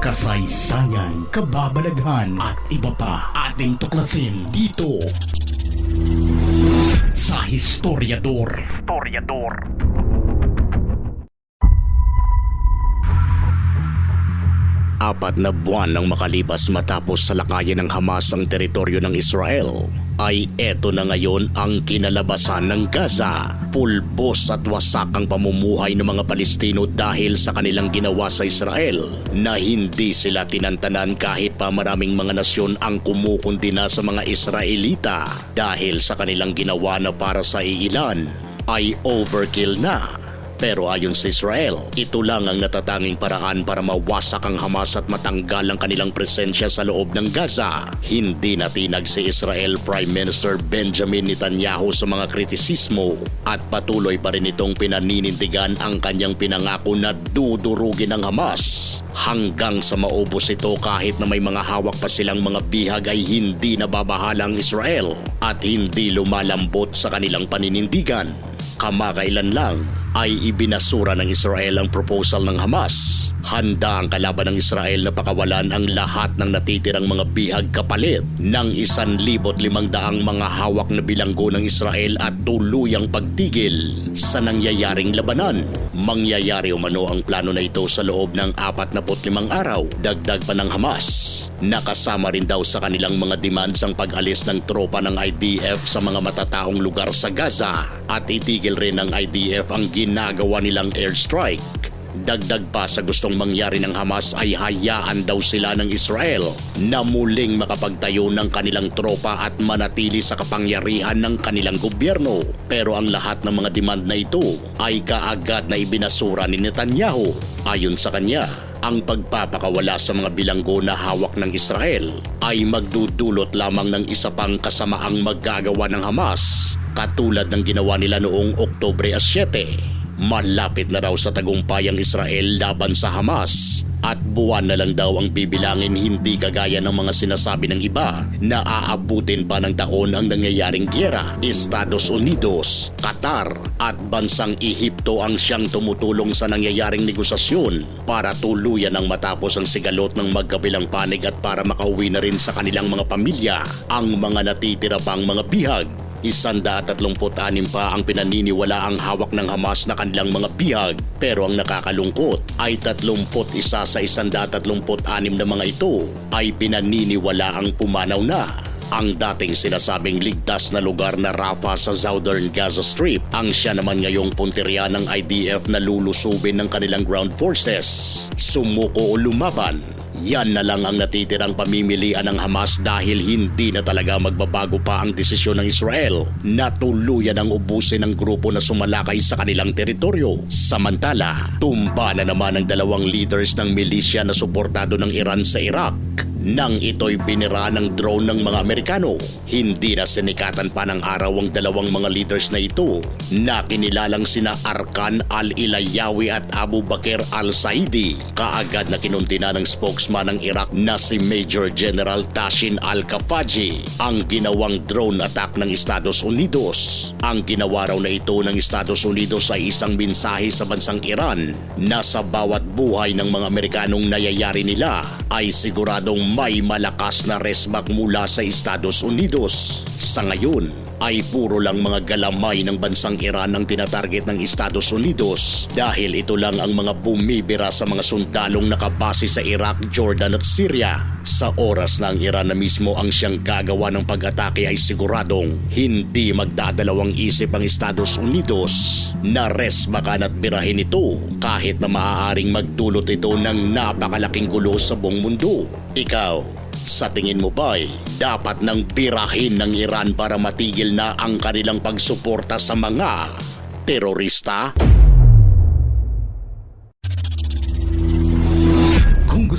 kasaysayan, kababalaghan at iba pa ating tuklasin dito sa Historiador. Historiador. Apat na buwan ang makalipas matapos salakayin ng Hamas ang teritoryo ng Israel, ay eto na ngayon ang kinalabasan ng Gaza. Pulbos at wasak ang pamumuhay ng mga Palestino dahil sa kanilang ginawa sa Israel na hindi sila tinantanan kahit pa maraming mga nasyon ang kumukundi na sa mga Israelita dahil sa kanilang ginawa na para sa iilan ay overkill na. Pero ayon sa Israel, ito lang ang natatanging paraan para mawasak ang Hamas at matanggal ang kanilang presensya sa loob ng Gaza. Hindi natinag si Israel Prime Minister Benjamin Netanyahu sa mga kritisismo at patuloy pa rin itong pinaninindigan ang kanyang pinangako na dudurugin ang Hamas. Hanggang sa maubos ito kahit na may mga hawak pa silang mga bihag ay hindi nababahalang Israel at hindi lumalambot sa kanilang paninindigan. Kamakailan lang ay ibinasura ng Israel ang proposal ng Hamas. Handa ang kalaban ng Israel na pakawalan ang lahat ng natitirang mga bihag kapalit ng isan libot limang daang mga hawak na bilanggo ng Israel at tuluyang pagtigil sa nangyayaring labanan. Mangyayari umano ang plano na ito sa loob ng 45 araw, dagdag pa ng Hamas. Nakasama rin daw sa kanilang mga demands ang pag-alis ng tropa ng IDF sa mga matataong lugar sa Gaza at itigil rin ng IDF ang ginagawa nilang airstrike. Dagdag pa sa gustong mangyari ng Hamas ay hayaan daw sila ng Israel na muling makapagtayo ng kanilang tropa at manatili sa kapangyarihan ng kanilang gobyerno. Pero ang lahat ng mga demand na ito ay kaagad na ibinasura ni Netanyahu. Ayon sa kanya, ang pagpapakawala sa mga bilanggo na hawak ng Israel ay magdudulot lamang ng isa pang kasamaang maggagawa ng Hamas katulad ng ginawa nila noong Oktobre 7. Malapit na raw sa tagumpay ang Israel laban sa Hamas at buwan na lang daw ang bibilangin hindi kagaya ng mga sinasabi ng iba na aabutin pa ng taon ang nangyayaring gyera. Estados Unidos, Qatar at bansang Ehipto ang siyang tumutulong sa nangyayaring negosasyon para tuluyan ang matapos ang sigalot ng magkabilang panig at para makauwi na rin sa kanilang mga pamilya ang mga natitira pang mga bihag Isanda at 36 pa ang pinaniniwala ang hawak ng Hamas na kanilang mga bihag pero ang nakakalungkot ay 31 sa 136 na mga ito ay pinaniniwala ang pumanaw na. Ang dating sinasabing ligtas na lugar na Rafah sa Southern Gaza Strip ang siya naman ngayong punteriya ng IDF na lulusubin ng kanilang ground forces. Sumuko o lumaban yan na lang ang natitirang pamimilian ng Hamas dahil hindi na talaga magbabago pa ang desisyon ng Israel na tuluyan ang ubusin ng grupo na sumalakay sa kanilang teritoryo. Samantala, tumba na naman ang dalawang leaders ng milisya na suportado ng Iran sa Iraq nang ito'y binira ng drone ng mga Amerikano. Hindi na sinikatan pa ng araw ang dalawang mga leaders na ito na kinilalang sina Arkan al-Ilayawi at Abu Bakr al-Saidi. Kaagad na kinunti na ng spokesman ng Iraq na si Major General Tashin al-Kafaji ang ginawang drone attack ng Estados Unidos. Ang ginawa raw na ito ng Estados Unidos ay isang mensahe sa bansang Iran na sa bawat buhay ng mga Amerikanong nayayari nila ay siguradong may malakas na resback mula sa Estados Unidos. Sa ngayon, ay puro lang mga galamay ng bansang Iran ang tinatarget ng Estados Unidos dahil ito lang ang mga bumibira sa mga sundalong nakabase sa Iraq, Jordan at Syria. Sa oras na ang Iran na mismo ang siyang gagawa ng pag-atake ay siguradong hindi magdadalawang isip ang Estados Unidos na resbakan at birahin ito kahit na maaaring magdulot ito ng napakalaking gulo sa buong mundo. Ikaw, sa tingin mo ba'y dapat nang birahin ng Iran para matigil na ang kanilang pagsuporta sa mga terorista?